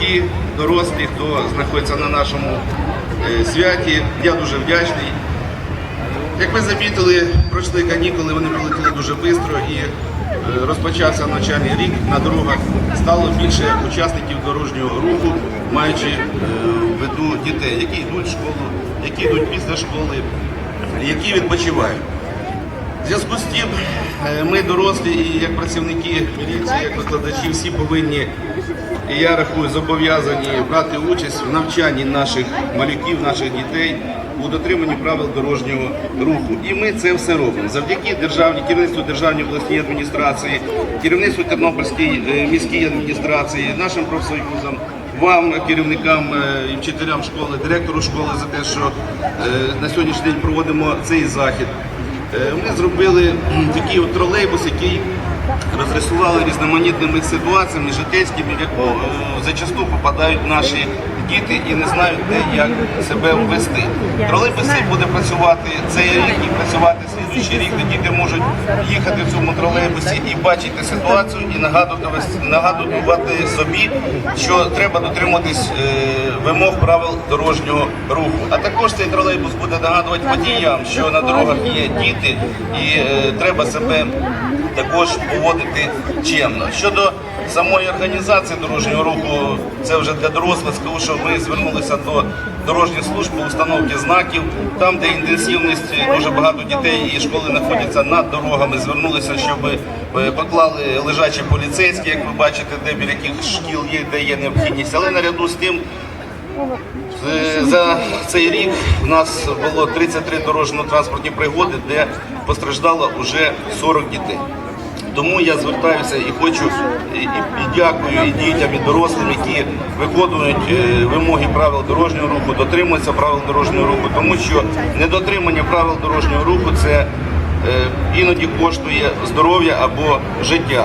ті дорослі, хто знаходиться на нашому е, святі. Я дуже вдячний. Як ви замітили, пройшли канікули, вони пролетіли дуже швидко і е, розпочався навчальний рік на дорогах. Стало більше учасників дорожнього руху, маючи е, в виду дітей, які йдуть в школу, які йдуть після школи, які відпочивають. В зв'язку з тим, ми дорослі і як працівники міліції, як викладачі, всі повинні, і я рахую, зобов'язані брати участь в навчанні наших малюків, наших дітей у дотриманні правил дорожнього руху. І ми це все робимо завдяки державній керівництву державній обласній адміністрації, керівництву Тернопільської е, міській адміністрації, нашим профсоюзам. Вам, керівникам е, і вчителям школи, директору школи за те, що е, на сьогоднішній день проводимо цей захід. Ми зробили такий от тролейбус, який розрисували різноманітними ситуаціями житейськими, в яку е, зачасту попадають наші діти і не знають, де як себе ввести. Тролейбус буде працювати цей рік і працювати слідуючий рік, де діти можуть їхати в цьому тролейбусі і бачити ситуацію і нагадувати, нагадувати собі, що треба дотримуватись е, вимог правил дорожнього руху. А також цей тролейбус буде нагадувати водіям, що на дорогах є діти і е, треба себе також поводити чемно. Щодо самої організації дорожнього руху, це вже для дорослих, скажу, що ми звернулися до дорожніх служб по установці знаків, там, де інтенсивність дуже багато дітей і школи знаходяться над дорогами, звернулися, щоб е, поклали лежачі поліцейські, як ви бачите, де біля яких шкіл є, де є необхідність. Але наряду з тим Е, За цей рік в нас було 33 дорожньо-транспортні пригоди, де постраждало вже 40 дітей. Тому я звертаюся і хочу і, і, дякую і дітям, і дорослим, які виконують е, вимоги правил дорожнього руху, дотримуються правил дорожнього руху, тому що недотримання правил дорожнього руху це е, іноді коштує здоров'я або життя.